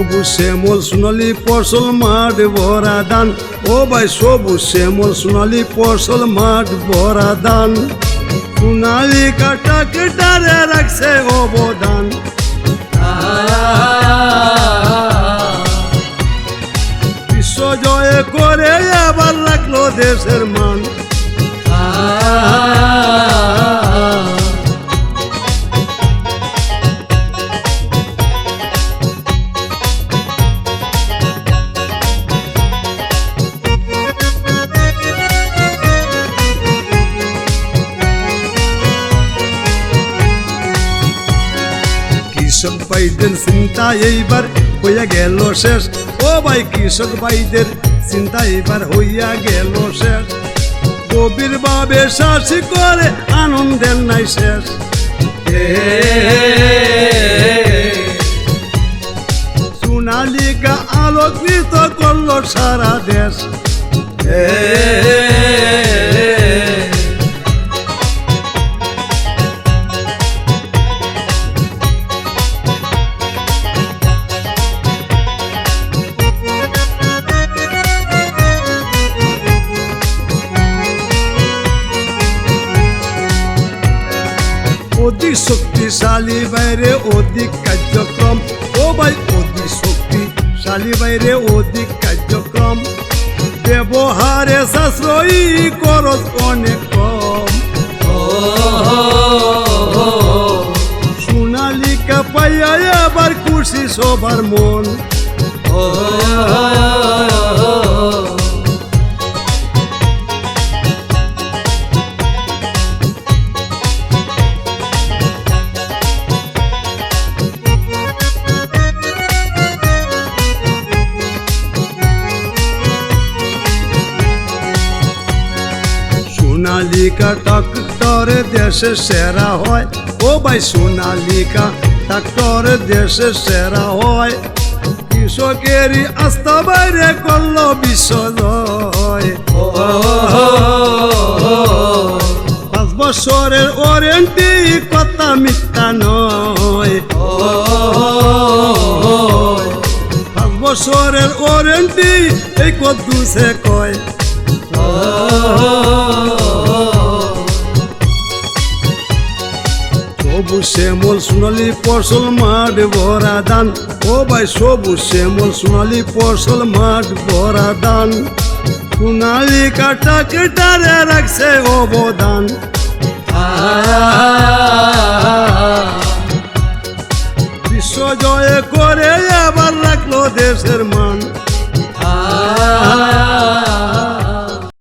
সবুজ শ্যামল সোনালি ফসল মাঠ ভরা দান। ও ভাই সবুজ শ্যামল সোনালি ফসল মাঠ ভরা দান। সোনালি কাটা কেটারে রাখছে অবদান। বিশ্ব জয় করে আবার রাখল দেশের মান। কৃষক ভাইদের চিন্তা এইবার হইয়া গেল শেষ। ও ভাই কৃষক ভাইদের চিন্তা এইবার হইয়া গেল শেষ। গভীর ভাবে শাসি করে আনন্দের নাই শেষ। সোনালিকা আলোকিত করল সারা দেশ। অধিক শক্তিশালী বাইরে অধিক কার্যক্রম ও ভাই অধিক শক্তিশালী বাইরে অধিক কার্যক্রম ব্যবহারে সাশ্রয়ী খরচ অনেক কম। সোনালিকা পাইয়া আবার খুশি সবার মন। সোনালিকা ট্রাক্টর দেশে সেরা হয়। ও ভাই সোনালিকা ট্রাক্টর দেশে সেরা হয়। কৃষকেরই আস্থা বাইরে করল বিশ্বজয়। পাঁচ বছরের ওয়ারেন্টি কথা মিথ্যা নয়। পাঁচ বছরের ওয়ারেন্টি এই কদ্দুসে কয়। সবুজ শ্যামল সোনালি ফসল মাঠ ভরা দান। ও ভাই, সবুজ শ্যামল সোনালি ফসল মাঠ ভরা দান। সোনালি কাটা কেটারে রাখছে অবদান। বিশ্ব জয় করে আবার রাখল দেশের মান।